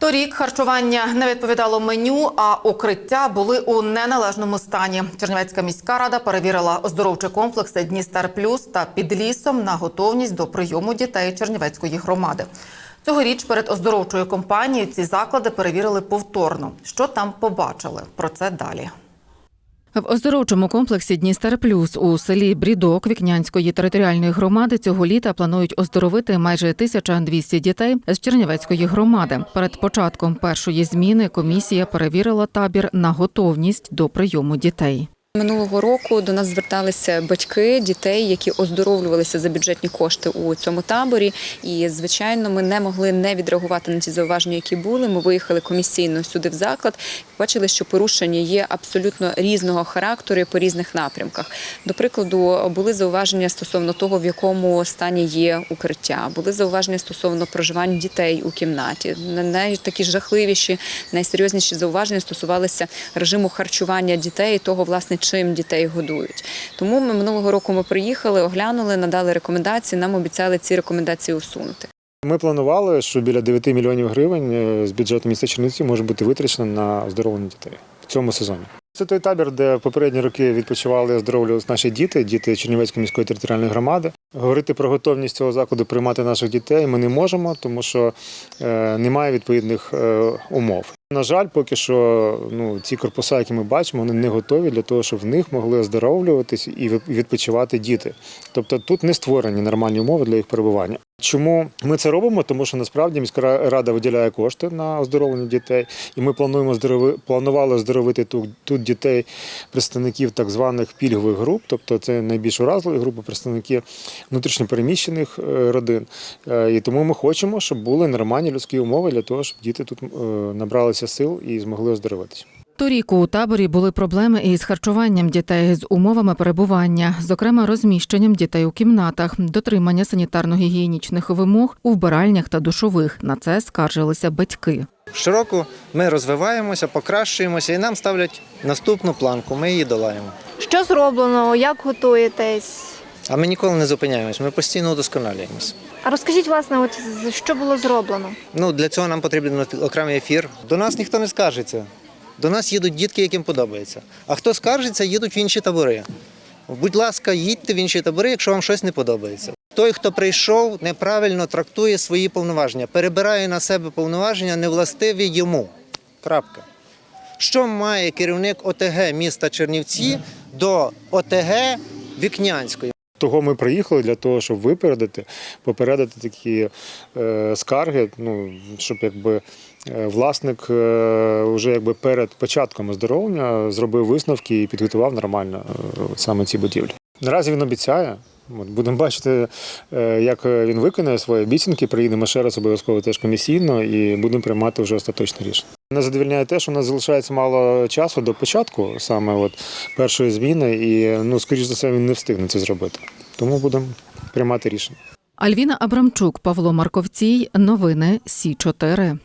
Торік харчування не відповідало меню, а укриття були у неналежному стані. Чернівецька міська рада перевірила оздоровчі комплекси Дністер Плюс та під лісом на готовність до прийому дітей Чернівецької громади. Цьогоріч перед оздоровчою компанією ці заклади перевірили повторно. Що там побачили? Про це далі. В оздоровчому комплексі Дністер Плюс у селі Брідок Вікнянської територіальної громади цього літа планують оздоровити майже 1200 дітей з Чернівецької громади. Перед початком першої зміни комісія перевірила табір на готовність до прийому дітей. Минулого року до нас зверталися батьки дітей, які оздоровлювалися за бюджетні кошти у цьому таборі. І звичайно, ми не могли не відреагувати на ті зауваження, які були. Ми виїхали комісійно сюди в заклад. Бачили, що порушення є абсолютно різного характеру і по різних напрямках. До прикладу, були зауваження стосовно того, в якому стані є укриття. Були зауваження стосовно проживання дітей у кімнаті. Найтакі жахливіші, найсерйозніші зауваження стосувалися режиму харчування дітей того, власне, чим дітей годують. Тому ми минулого року ми приїхали, оглянули, надали рекомендації. Нам обіцяли ці рекомендації усунути. Ми планували, що біля 9 мільйонів гривень е, з бюджету міста Черниці може бути витрачено на оздоровлення дітей цьому сезоні. Це той табір, де попередні роки відпочивали і наші діти, діти Чернівецької міської територіальної громади. Говорити про готовність цього закладу приймати наших дітей ми не можемо, тому що е, немає відповідних е, умов. На жаль, поки що ну, ці корпуса, які ми бачимо, вони не готові для того, щоб в них могли оздоровлюватись і відпочивати діти. Тобто тут не створені нормальні умови для їх перебування. Чому ми це робимо? Тому що насправді міська рада виділяє кошти на оздоровлення дітей, і ми плануємо здорови, планували оздоровити тут, тут дітей, представників так званих пільгових груп, тобто це найбільш уразливі групи, представники внутрішньопереміщених е, родин. Е, І тому ми хочемо, щоб були нормальні людські умови для того, щоб діти тут е, набралися сил і змогли оздоровитися. Торік у таборі були проблеми із харчуванням дітей з умовами перебування, зокрема розміщенням дітей у кімнатах, дотримання санітарно-гігієнічних вимог у вбиральнях та душових. На це скаржилися батьки. Щороку ми розвиваємося, покращуємося і нам ставлять наступну планку. Ми її долаємо. Що зроблено? Як готуєтесь? А ми ніколи не зупиняємось, ми постійно удосконалюємося. А розкажіть, власне, от що було зроблено? Ну, для цього нам потрібен окремий ефір. До нас ніхто не скаржиться. До нас їдуть дітки, яким подобається. А хто скаржиться, їдуть в інші табори. Будь ласка, їдьте в інші табори, якщо вам щось не подобається. Той, хто прийшов, неправильно трактує свої повноваження, перебирає на себе повноваження, невластиві йому. Крапка. Що має керівник ОТГ міста Чернівці до ОТГ Вікнянської? Того ми приїхали для того, щоб випередити, попередити такі е, скарги, ну щоб якби е, власник е, вже якби перед початком оздоровлення зробив висновки і підготував нормально е, саме ці будівлі. Наразі він обіцяє. Будемо бачити, е, як він виконає свої обіцянки. Приїдемо ще раз обов'язково теж комісійно і будемо приймати вже остаточне рішення. Нас задовільняє те, що у нас залишається мало часу до початку саме от першої зміни, і ну, скоріш за все, він не встигне це зробити. Тому будемо приймати рішення. Альвіна Абрамчук, Павло Марковцій. Новини Сі 4